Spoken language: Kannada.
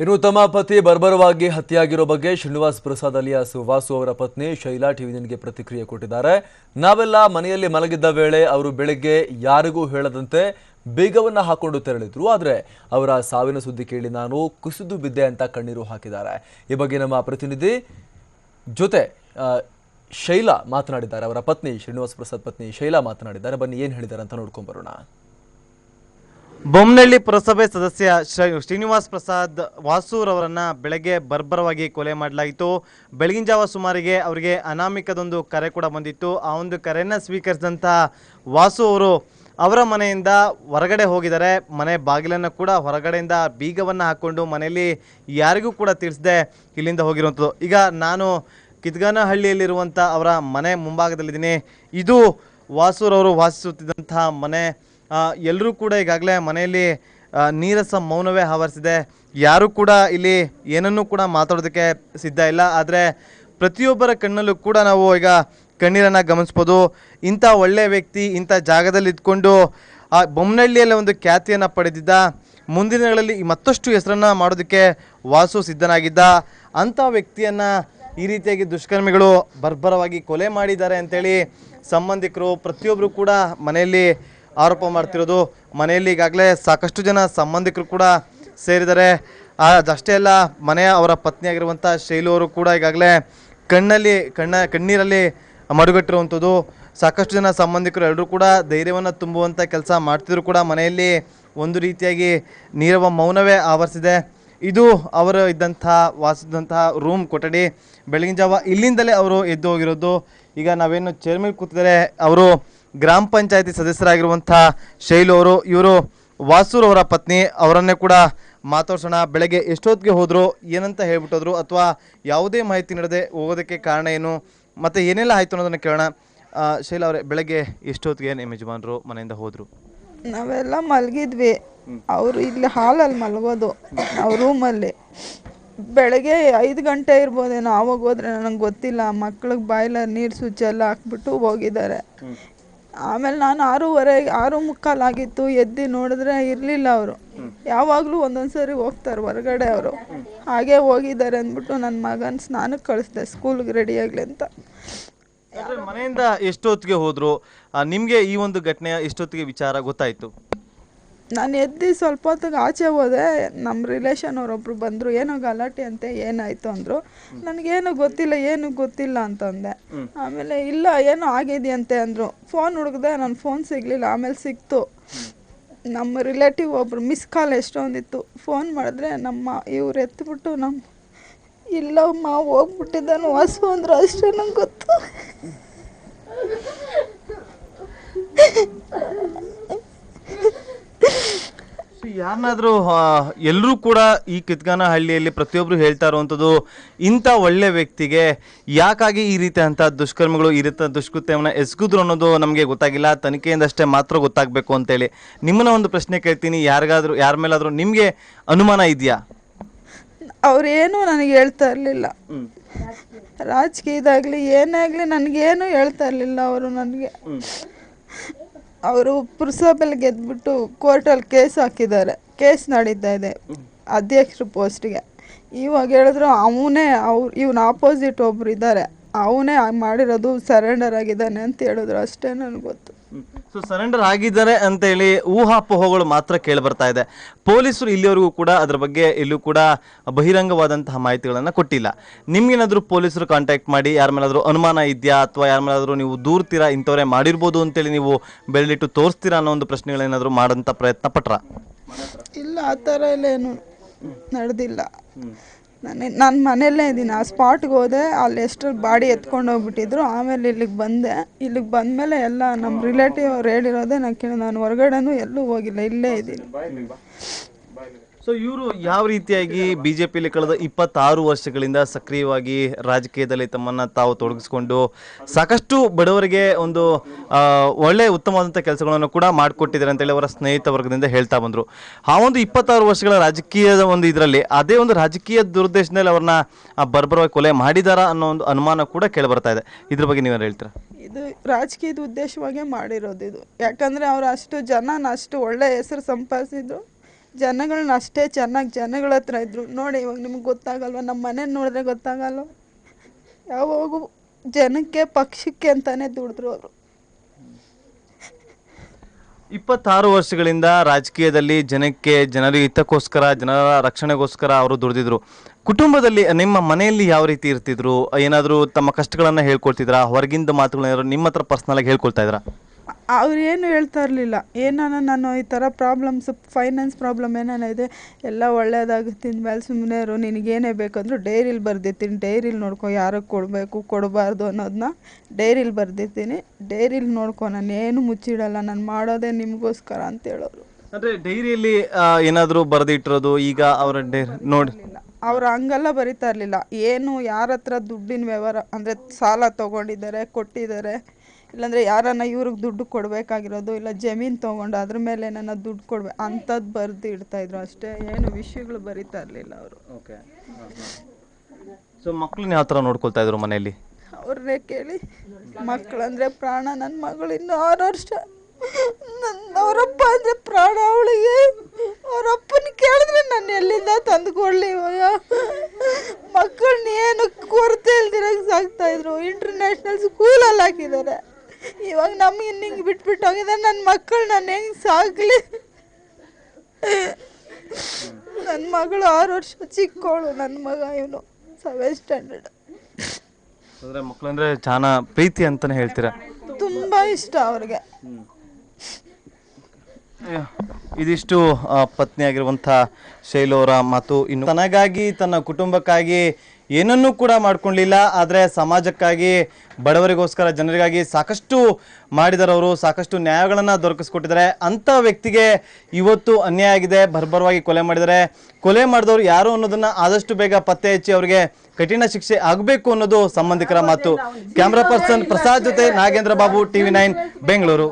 ಇನ್ನು ತಮ್ಮ ಪತಿ ಬರ್ಬರವಾಗಿ ಹತ್ಯೆಯಾಗಿರೋ ಬಗ್ಗೆ ಶ್ರೀನಿವಾಸ್ ಪ್ರಸಾದ್ ಅಲಿಯಾಸ್ ವಾಸು ಅವರ ಪತ್ನಿ ಶೈಲಾ ಟಿವಿ ನೈನ್ಗೆ ಪ್ರತಿಕ್ರಿಯೆ ಕೊಟ್ಟಿದ್ದಾರೆ. ನಾವೆಲ್ಲ ಮನೆಯಲ್ಲಿ ಮಲಗಿದ್ದ ವೇಳೆ ಅವರು ಬೆಳಗ್ಗೆ ಯಾರಿಗೂ ಹೇಳದಂತೆ ಬೀಗವನ್ನು ಹಾಕೊಂಡು ತೆರಳಿದ್ರು. ಆದರೆ ಅವರ ಸಾವಿನ ಸುದ್ದಿ ಕೇಳಿ ನಾನು ಕುಸಿದು ಬಿದ್ದೆ ಅಂತ ಕಣ್ಣೀರು ಹಾಕಿದ್ದಾರೆ. ಈ ಬಗ್ಗೆ ನಮ್ಮ ಪ್ರತಿನಿಧಿ ಜೊತೆ ಶೈಲಾ ಮಾತನಾಡಿದ್ದಾರೆ. ಅವರ ಪತ್ನಿ ಶ್ರೀನಿವಾಸ್ ಪ್ರಸಾದ್ ಪತ್ನಿ ಶೈಲಾ ಮಾತನಾಡಿದ್ದಾರೆ. ಬನ್ನಿ, ಏನು ಹೇಳಿದ್ದಾರೆ ಅಂತ ನೋಡ್ಕೊಂಡ್ ಬರೋಣ. ಬೊಮ್ಮನಹಳ್ಳಿ ಪುರಸಭೆ ಸದಸ್ಯ ಶ್ರೀ- ಶ್ರೀನಿವಾಸ್ ಪ್ರಸಾದ್ ವಾಸೂರ್ ಅವರನ್ನ ಬೆಳಗ್ಗೆ ಬರ್ಬರವಾಗಿ ಕೊಲೆ ಮಾಡಲಾಯಿತು. ಬೆಳಗಿನ ಜಾವ ಸುಮಾರಿಗೆ ಅವರಿಗೆ ಅನಾಮಿಕದೊಂದು ಕರೆ ಕೂಡ ಬಂದಿತ್ತು. ಆ ಒಂದು ಕರೆಯನ್ನು ಸ್ವೀಕರಿಸಿದಂತಹ ವಾಸು ಅವರು ಅವರ ಮನೆಯಿಂದ ಹೊರಗಡೆ ಹೋಗಿದ್ದಾರೆ. ಮನೆ ಬಾಗಿಲನ್ನು ಕೂಡ ಹೊರಗಡೆಯಿಂದ ಬೀಗವನ್ನು ಹಾಕ್ಕೊಂಡು ಮನೆಯಲ್ಲಿ ಯಾರಿಗೂ ಕೂಡ ತಿಳಿಸದೆ ಇಲ್ಲಿಂದ ಹೋಗಿರುವಂಥದ್ದು ಈಗ ನಾನು ಕಿದ್ಗಾನಹಳ್ಳಿಯಲ್ಲಿರುವಂಥ ಅವರ ಮನೆ ಮುಂಭಾಗದಲ್ಲಿದ್ದೀನಿ. ಇದು ವಾಸೂರವರು ವಾಸಿಸುತ್ತಿದ್ದಂತಹ ಮನೆ. ಎಲ್ಲರೂ ಕೂಡ ಈಗಾಗಲೇ ಮನೆಯಲ್ಲಿ ನೀರಸ ಮೌನವೇ ಆವರಿಸಿದೆ. ಯಾರೂ ಕೂಡ ಇಲ್ಲಿ ಏನನ್ನೂ ಕೂಡ ಮಾತಾಡೋದಕ್ಕೆ ಸಿದ್ಧ ಇಲ್ಲ. ಆದರೆ ಪ್ರತಿಯೊಬ್ಬರ ಕಣ್ಣಲ್ಲೂ ಕೂಡ ನಾವು ಈಗ ಕಣ್ಣೀರನ್ನು ಗಮನಿಸ್ಬೋದು. ಇಂಥ ಒಳ್ಳೆಯ ವ್ಯಕ್ತಿ ಇಂಥ ಜಾಗದಲ್ಲಿ ಇದ್ಕೊಂಡು, ಆ ಬೊಮ್ಮನಹಳ್ಳಿಯಲ್ಲಿ ಒಂದು ಖ್ಯಾತಿಯನ್ನು ಪಡೆದಿದ್ದ. ಮುಂದಿನ ದಿನಗಳಲ್ಲಿ ಮತ್ತಷ್ಟು ಹೆಸರನ್ನು ಮಾಡೋದಕ್ಕೆ ವಾಸು ಸಿದ್ಧನಾಗಿದ್ದ. ಅಂಥ ವ್ಯಕ್ತಿಯನ್ನು ಈ ರೀತಿಯಾಗಿ ದುಷ್ಕರ್ಮಿಗಳು ಬರ್ಬರವಾಗಿ ಕೊಲೆ ಮಾಡಿದ್ದಾರೆ ಅಂತೇಳಿ ಸಂಬಂಧಿಕರು ಪ್ರತಿಯೊಬ್ಬರು ಕೂಡ ಮನೆಯಲ್ಲಿ ಆರೋಪ ಮಾಡ್ತಿರೋದು. ಮನೆಯಲ್ಲಿ ಈಗಾಗಲೇ ಸಾಕಷ್ಟು ಜನ ಸಂಬಂಧಿಕರು ಕೂಡ ಸೇರಿದ್ದಾರೆ. ಅದಷ್ಟೇ ಅಲ್ಲ, ಮನೆಯ ಅವರ ಪತ್ನಿಯಾಗಿರುವಂಥ ಶೈಲು ಅವರು ಕೂಡ ಈಗಾಗಲೇ ಕಣ್ಣಲ್ಲಿ, ಕಣ್ಣ, ಕಣ್ಣೀರಲ್ಲಿ ಮಡುಗಟ್ಟಿರುವಂಥದ್ದು. ಸಾಕಷ್ಟು ಜನ ಸಂಬಂಧಿಕರು ಎಲ್ಲರೂ ಕೂಡ ಧೈರ್ಯವನ್ನು ತುಂಬುವಂಥ ಕೆಲಸ ಮಾಡ್ತಿದ್ರು ಕೂಡ ಮನೆಯಲ್ಲಿ. ಒಂದು ರೀತಿಯಾಗಿ ನೀರವ ಮೌನವೇ ಆವರಿಸಿದೆ. ಇದು ಅವರು ಇದ್ದಂಥ ವಾಸಿದಂತಹ ರೂಮ್ ಕೊಠಡಿ. ಬೆಳಗಿನ ಜಾವ ಇಲ್ಲಿಂದಲೇ ಅವರು ಎದ್ದು ಹೋಗಿರೋದು. ಈಗ ನಾವೇನು ಚೇರ್ಮೇಲೆ ಕೂತಿದ್ದಾರೆ, ಅವರು ಗ್ರಾಮ ಪಂಚಾಯತಿ ಸದಸ್ಯರಾಗಿರುವಂಥ ಶೈಲು ಅವರು, ಇವರು ವಾಸೂರ್ ಅವರ ಪತ್ನಿ, ಅವರನ್ನೇ ಕೂಡ ಮಾತಾಡ್ಸೋಣ. ಬೆಳಗ್ಗೆ ಎಷ್ಟೊತ್ತಿಗೆ ಹೋದ್ರು ಏನಂತ ಹೇಳ್ಬಿಟ್ಟೋದ್ರು ಅಥವಾ ಯಾವುದೇ ಮಾಹಿತಿ ನೀಡದೆ ಹೋಗೋದಕ್ಕೆ ಕಾರಣ ಏನು? ಮತ್ತು ಏನೆಲ್ಲ ಆಯಿತು ಅನ್ನೋದನ್ನು ಕೇಳೋಣ. ಶೈಲ ಅವರೇ, ಬೆಳಗ್ಗೆ ಎಷ್ಟೊತ್ತಿಗೆ ನಿಮ್ಮ ಯಜಮಾನರು ಮನೆಯಿಂದ ಹೋದರು? ನಾವೆಲ್ಲ ಮಲಗಿದ್ವಿ. ಅವರು ಇಲ್ಲಿ ಹಾಲಲ್ಲಿ ಮಲಗೋದು ಅವ್ರ ರೂಮಲ್ಲಿ. ಬೆಳಗ್ಗೆ ಐದು ಗಂಟೆ ಇರ್ಬೋದೇನೋ, ಆವಾಗ ಹೋದ್ರೆ ನನಗೆ ಗೊತ್ತಿಲ್ಲ. ಮಕ್ಳಿಗೆ ಬಾಯ್ಲರ್ ನೀರು ಸ್ವಿಚ್ ಎಲ್ಲ ಹಾಕ್ಬಿಟ್ಟು ಹೋಗಿದ್ದಾರೆ. ಆಮೇಲೆ ನಾನು ಆರೂವರೆ ಆರು ಮುಕ್ಕಾಲಾಗಿತ್ತು ಎದ್ದು ನೋಡಿದ್ರೆ ಇರಲಿಲ್ಲ ಅವರು. ಯಾವಾಗಲೂ ಒಂದೊಂದು ಸಾರಿ ಹೋಗ್ತಾರೆ ಹೊರಗಡೆ ಅವರು. ಹಾಗೆ ಹೋಗಿದ್ದಾರೆ ಅಂದ್ಬಿಟ್ಟು ನನ್ನ ಮಗನ ಸ್ನಾನಕ್ಕೆ ಕಳಿಸ್ದೆ ಸ್ಕೂಲ್ಗೆ ರೆಡಿ ಆಗಲಿ ಅಂತ. ಮನೆಯಿಂದ ಎಷ್ಟೊತ್ತಿಗೆ ಹೋದರು ನಿಮಗೆ ಈ ಒಂದು ಘಟನೆ ಎಷ್ಟೊತ್ತಿಗೆ ವಿಚಾರ ಗೊತ್ತಾಯಿತು? ನಾನು ಎದ್ದು ಸ್ವಲ್ಪ ಹೊತ್ತಿಗೆ ಆಚೆ ಹೋದೆ ನಮ್ಮ ರಿಲೇಷನ್ ಅವರೊಬ್ರು ಬಂದರು ಏನೋ ಗಲಾಟೆ ಅಂತೆ ಏನಾಯಿತು ಅಂದರು. ನನಗೇನು ಗೊತ್ತಿಲ್ಲ ಏನು ಗೊತ್ತಿಲ್ಲ ಅಂತಂದೆ. ಆಮೇಲೆ ಇಲ್ಲ ಏನೋ ಆಗಿದೆಯಂತೆ ಅಂದರು. ಫೋನ್ ಹುಡುಕ್ದೆ ನನ್ನ ಫೋನ್ ಸಿಗಲಿಲ್ಲ ಆಮೇಲೆ ಸಿಕ್ತು. ನಮ್ಮ ರಿಲೇಟಿವ್ ಒಬ್ರು ಮಿಸ್ ಕಾಲ್ ಎಷ್ಟೊಂದಿತ್ತು. ಫೋನ್ ಮಾಡಿದ್ರೆ ನಮ್ಮ ಇವ್ರು ಎತ್ಬಿಟ್ಟು ನಮ್ಮ ಇಲ್ಲಮ್ಮ ಹೋಗ್ಬಿಟ್ಟಿದ್ದಾನು ವಾಸು ಅಂದ್ರು. ಅಷ್ಟೇ ನಂಗೆ ಗೊತ್ತು. ಯಾರನ್ನಾದ್ರೂ ಎಲ್ಲರೂ ಕೂಡ ಈ ಕಿತ್ಗಾನ ಹಳ್ಳಿಯಲ್ಲಿ ಪ್ರತಿಯೊಬ್ಬರು ಹೇಳ್ತಾ ಇರುವಂಥದ್ದು ಇಂಥ ಒಳ್ಳೆ ವ್ಯಕ್ತಿಗೆ ಯಾಕಾಗಿ ಈ ರೀತಿ ಅಂತ ದುಷ್ಕರ್ಮಿಗಳು ಈ ರೀತಿ ದುಷ್ಕೃತ್ಯವನ್ನು ಎಸಗಿದ್ರು ಅನ್ನೋದು ನಮಗೆ ಗೊತ್ತಾಗಿಲ್ಲ. ತನಿಖೆಯಿಂದಷ್ಟೇ ಮಾತ್ರ ಗೊತ್ತಾಗಬೇಕು ಅಂತೇಳಿ. ನಿಮ್ಮನ್ನ ಒಂದು ಪ್ರಶ್ನೆ ಕೇಳ್ತೀನಿ. ಯಾರಿಗಾದರೂ ಯಾರ ಮೇಲಾದರೂ ನಿಮಗೆ ಅನುಮಾನ ಇದೆಯಾ? ಅವ್ರೇನು ನನಗೆ ಹೇಳ್ತಾ ಇರಲಿಲ್ಲ. ರಾಜಕೀಯದಾಗಲಿ ಏನೇ ಆಗಲಿ ನನಗೇನು ಹೇಳ್ತಾ ಇರಲಿಲ್ಲ ಅವರು ನನಗೆ. ಅವರು ಪುರಸಭೆಯಲ್ಲಿ ಗೆದ್ಬಿಟ್ಟು ಕೋರ್ಟಲ್ಲಿ ಕೇಸ್ ಹಾಕಿದ್ದಾರೆ. ಕೇಸ್ ನಡೀತಾ ಇದೆ. ಅಧ್ಯಕ್ಷರ ಪೋಸ್ಟ್ಗೆ ಇವಾಗ ಹೇಳಿದ್ರು ಅವನೇ ಅವ್ರು, ಇವನ ಆಪೋಸಿಟ್ ಒಬ್ರು ಇದ್ದಾರೆ. ಅವನೇ ಮಾಡಿರೋದು ಸರೆಂಡರ್ ಆಗಿದ್ದಾನೆ ಅಂತ ಹೇಳಿದ್ರು. ಅಷ್ಟೇ ನನಗೆ ಗೊತ್ತು. ಸೊ ಸರೆಂಡರ್ ಆಗಿದ್ದಾರೆ ಅಂತ ಹೇಳಿ ಊಹಾಪೋಹಗಳು ಮಾತ್ರ ಕೇಳಿ ಬರ್ತಾ ಇದೆ. ಪೊಲೀಸರು ಇಲ್ಲಿವರೆಗೂ ಕೂಡ ಅದ್ರ ಬಗ್ಗೆ ಇಲ್ಲೂ ಕೂಡ ಬಹಿರಂಗವಾದಂತಹ ಮಾಹಿತಿಗಳನ್ನು ಕೊಟ್ಟಿಲ್ಲ. ನಿಮ್ಗೇನಾದ್ರೂ ಪೊಲೀಸರು ಕಾಂಟ್ಯಾಕ್ಟ್ ಮಾಡಿ ಯಾರ ಮೇಲಾದರೂ ಅನುಮಾನ ಇದೆಯಾ ಅಥವಾ ಯಾರ ಮೇಲಾದರೂ ನೀವು ದೂರ್ತೀರಾ ಇಂಥವರೇ ಮಾಡಿರ್ಬೋದು ಅಂತೇಳಿ ನೀವು ಬೆಳ್ಳಿಟ್ಟು ತೋರಿಸ್ತೀರಾ ಅನ್ನೋ ಒಂದು ಪ್ರಶ್ನೆಗಳೇನಾದರೂ ಮಾಡೋಂಥ ಪ್ರಯತ್ನ ಪಟ್ರ? ಇಲ್ಲ ಆ ಥರ ಎಲ್ಲ ಏನು ನಡೆದಿಲ್ಲ ನಾನು ನಾನು ಮನೆಯಲ್ಲೇ ಇದ್ದೀನಿ. ಆ ಸ್ಪಾಟ್ಗೆ ಹೋದೆ, ಅಲ್ಲಿ ಎಷ್ಟು ಬಾಡಿ ಎತ್ಕೊಂಡು ಹೋಗ್ಬಿಟ್ಟಿದ್ರು. ಆಮೇಲೆ ಇಲ್ಲಿಗೆ ಬಂದೆ. ಇಲ್ಲಿಗೆ ಬಂದಮೇಲೆ ಎಲ್ಲ ನಮ್ಮ ರಿಲೇಟಿವ್ ಅವ್ರು ಹೇಳಿರೋದೇ, ನಾನು ಕೇಳಿ ನಾನು ಹೊರಗಡೆನೂ ಎಲ್ಲೂ ಹೋಗಿಲ್ಲ, ಇಲ್ಲೇ ಇದ್ದೀನಿ. ಸೊ ಇವರು ಯಾವ ರೀತಿಯಾಗಿ ಬಿ ಜೆ ಪಿಲಿ ಕಳೆದ ಇಪ್ಪತ್ತಾರು ವರ್ಷಗಳಿಂದ ಸಕ್ರಿಯವಾಗಿ ರಾಜಕೀಯದಲ್ಲಿ ತಮ್ಮನ್ನ ತಾವು ತೊಡಗಿಸಿಕೊಂಡು ಸಾಕಷ್ಟು ಬಡವರಿಗೆ ಒಂದು ಒಳ್ಳೆ ಉತ್ತಮವಾದಂಥ ಕೆಲಸಗಳನ್ನು ಕೂಡ ಮಾಡಿಕೊಟ್ಟಿದ್ದಾರೆ ಅಂತೇಳಿ ಅವರ ಸ್ನೇಹಿತ ವರ್ಗದಿಂದ ಹೇಳ್ತಾ ಬಂದರು. ಆ ಒಂದು ಇಪ್ಪತ್ತಾರು ವರ್ಷಗಳ ರಾಜಕೀಯದ ಒಂದು ಇದರಲ್ಲಿ ಅದೇ ಒಂದು ರಾಜಕೀಯ ದುರುದ್ದೇಶದಲ್ಲಿ ಅವ್ರನ್ನ ಬರ್ಬರವಾಗಿ ಕೊಲೆ ಮಾಡಿದಾರ ಅನ್ನೋ ಒಂದು ಅನುಮಾನ ಕೂಡ ಕೇಳಿ ಇದೆ. ಇದ್ರ ಬಗ್ಗೆ ನೀವೇನು ಹೇಳ್ತೀರಾ? ಇದು ರಾಜಕೀಯದ ಉದ್ದೇಶವಾಗೇ ಮಾಡಿರೋದು ಇದು. ಯಾಕಂದರೆ ಅವ್ರು ಅಷ್ಟು ಜನನ ಅಷ್ಟು ಒಳ್ಳೆ ಹೆಸರು ಸಂಪಾದಿಸಿದ್ರು. ಜನಗಳನ್ನ ಅಷ್ಟೇ ಚೆನ್ನಾಗಿ ಜನಗಳ ಹತ್ರ ಇದ್ದರು ನೋಡಿ, ಇವಾಗ ನಿಮ್ಗೆ ಗೊತ್ತಾಗಲ್ವ? ನಮ್ಮ ಮನೇಲಿ ನೋಡಿದ್ರೆ ಗೊತ್ತಾಗಲ್ವ? ಯಾವಾಗೂ ಜನಕ್ಕೆ, ಪಕ್ಷಕ್ಕೆ ಅಂತಾನೆ ದುಡಿದ್ರು ಅವರು. ಇಪ್ಪತ್ತಾರು ವರ್ಷಗಳಿಂದ ರಾಜಕೀಯದಲ್ಲಿ ಜನಕ್ಕೆ, ಜನರ ಹಿತಕ್ಕೋಸ್ಕರ, ಜನರ ರಕ್ಷಣೆಗೋಸ್ಕರ ಅವರು ದುಡಿದಿದ್ರು. ಕುಟುಂಬದಲ್ಲಿ ನಿಮ್ಮ ಮನೆಯಲ್ಲಿ ಯಾವ ರೀತಿ ಇರ್ತಿದ್ರು? ಏನಾದರೂ ತಮ್ಮ ಕಷ್ಟಗಳನ್ನು ಹೇಳ್ಕೊಳ್ತಿದ್ರಾ ಹೊರಗಿಂದ ಮಾತುಗಳನ್ನ ನಿಮ್ಮ ಹತ್ರ ಪರ್ಸ್ನಲ್ ಆಗಿ ಹೇಳ್ಕೊಳ್ತಾ ಇದ್ರಾ? ಅವ್ರು ಏನು ಹೇಳ್ತಾ ಇರಲಿಲ್ಲ. ಏನಾನ ನಾನು ಈ ಥರ ಪ್ರಾಬ್ಲಮ್ಸ್ ಫೈನಾನ್ಸ್ ಪ್ರಾಬ್ಲಮ್ ಏನಾನ ಇದೆ ಎಲ್ಲ ಒಳ್ಳೆಯದಾಗುತ್ತೆ ಮೇಲೆ ಸುಮ್ಮನೆ ಇರು ನಿನಗೇನೇ ಬೇಕಂದ್ರೂ ಡೈರಿಲಿ ಬರ್ದಿರ್ತೀನಿ. ಡೈರಿಲಿ ನೋಡ್ಕೊ ಯಾರಿಗೆ ಕೊಡಬೇಕು ಕೊಡಬಾರ್ದು ಅನ್ನೋದನ್ನ ಡೈರಿಲಿ ಬರ್ದಿರ್ತೀನಿ. ಡೈರಿಲಿ ನೋಡ್ಕೊ ನಾನು ಏನು ಮುಚ್ಚಿಡಲ್ಲ ನಾನು ಮಾಡೋದೇ ನಿಮಗೋಸ್ಕರ ಅಂತ ಹೇಳೋರು ಅಂದರೆ ಡೈರಿಯಲ್ಲಿ ಏನಾದರೂ ಬರೆದಿಟ್ಟಿರೋದು ಈಗ ಅವರ ಡೈರಿ ನೋಡಿ. ಅವ್ರು ಹಂಗೆಲ್ಲ ಬರಿತಾ ಇರಲಿಲ್ಲ. ಏನು ಯಾರ ಹತ್ರ ದುಡ್ಡಿನ ವ್ಯವಹಾರ ಅಂದರೆ ಸಾಲ ತೊಗೊಂಡಿದ್ದಾರೆ ಕೊಟ್ಟಿದ್ದಾರೆ ಇಲ್ಲಾಂದರೆ ಯಾರನ್ನ ಇವ್ರಿಗೆ ದುಡ್ಡು ಕೊಡಬೇಕಾಗಿರೋದು ಇಲ್ಲ ಜಮೀನು ತೊಗೊಂಡು ಅದ್ರ ಮೇಲೆ ನನ್ನ ದುಡ್ಡು ಕೊಡ್ಬೇಕು ಅಂಥದ್ದು ಬರೆದು ಇಡ್ತಾಯಿದ್ರು ಅಷ್ಟೇ. ಏನು ವಿಷಯಗಳು ಬರೀತಾ ಇರಲಿಲ್ಲ ಅವರು. ಓಕೆ. ಸೊ ಮಕ್ಕಳನ್ನ ಯಾವ ಥರ ನೋಡ್ಕೊಳ್ತಾ ಇದ್ರು ಮನೆಯಲ್ಲಿ? ಅವ್ರನ್ನೇ ಕೇಳಿ ಮಕ್ಕಳಂದ್ರೆ ಪ್ರಾಣ ನನ್ನ ಮಗಳು ಇನ್ನು ಆರು ವರ್ಷ. ನನ್ನ ಅವರಪ್ಪ ಅಂದರೆ ಪ್ರಾಣ ಅವಳಿಗೆ ಅವರಪ್ಪನ ಕೇಳಿದ್ರೆ ನಾನು ಎಲ್ಲಿಂದ ತಂದು ಕೊಡಲಿ ಇವಾಗ? ಮಕ್ಕಳನ್ನ ಏನು ಕೊರತೆ ಇಲ್ದಿರಂಗೆ ಸಾಕ್ತಾ ಇದ್ರು. ಇಂಟರ್ನ್ಯಾಷನಲ್ ಸ್ಕೂಲಲ್ಲಿ ಹಾಕಿದ್ದಾರೆ. ಇವಾಗ ನಮ್ಗೆ ಹಿಂಗೆ ಬಿಟ್ಬಿಟ್ಟು ಹೋಗಿದ್ದಾರೆ ನನ್ನ ಮಕ್ಕಳು ನಾನು ಹೆಂಗೆ ಸಾಕಲಿ? ನನ್ನ ಮಗಳು ಆರು ವರ್ಷ ಚಿಕ್ಕವಳು ನನ್ನ ಮಗ ಇವನು ಸೆವೆನ್ ಸ್ಟ್ಯಾಂಡರ್ಡ್ ಅಂದ್ರೆ ಮಕ್ಕಳಂದ್ರೆ ಚಾನ ಪ್ರೀತಿ ಅಂತಾನೆ ಹೇಳ್ತೀರಾ? ತುಂಬ ಇಷ್ಟ ಅವ್ರಿಗೆ. ಇದಿಷ್ಟು ಪತ್ನಿ ಪತ್ನಿಯಾಗಿರುವಂಥ ಶೈಲೋರ ಮಾತು. ಇನ್ನು ತನಗಾಗಿ ತನ್ನ ಕುಟುಂಬಕ್ಕಾಗಿ ಏನನ್ನೂ ಕೂಡ ಮಾಡ್ಕೊಳ್ಳಿಲ್ಲ ಆದರೆ ಸಮಾಜಕ್ಕಾಗಿ ಬಡವರಿಗೋಸ್ಕರ ಜನರಿಗಾಗಿ ಸಾಕಷ್ಟು ಮಾಡಿದರವರು ಸಾಕಷ್ಟು ನ್ಯಾಯಗಳನ್ನು ದೊರಕಿಸ್ಕೊಟ್ಟಿದ್ದಾರೆ. ಅಂಥ ವ್ಯಕ್ತಿಗೆ ಇವತ್ತು ಅನ್ಯಾಯ ಆಗಿದೆ ಬರ್ಬರವಾಗಿ ಕೊಲೆ ಮಾಡಿದ್ದಾರೆ. ಕೊಲೆ ಮಾಡಿದವರು ಯಾರು ಅನ್ನೋದನ್ನು ಆದಷ್ಟು ಬೇಗ ಪತ್ತೆ ಹಚ್ಚಿ ಅವರಿಗೆ ಕಠಿಣ ಶಿಕ್ಷೆ ಆಗಬೇಕು ಅನ್ನೋದು ಸಂಬಂಧಿಕರ ಮಾತು. ಕ್ಯಾಮ್ರಾ ಪರ್ಸನ್ ಪ್ರಸಾದ್ ಜೊತೆ ನಾಗೇಂದ್ರ ಬಾಬು ಟಿವಿ ನೈನ್ ಬೆಂಗಳೂರು.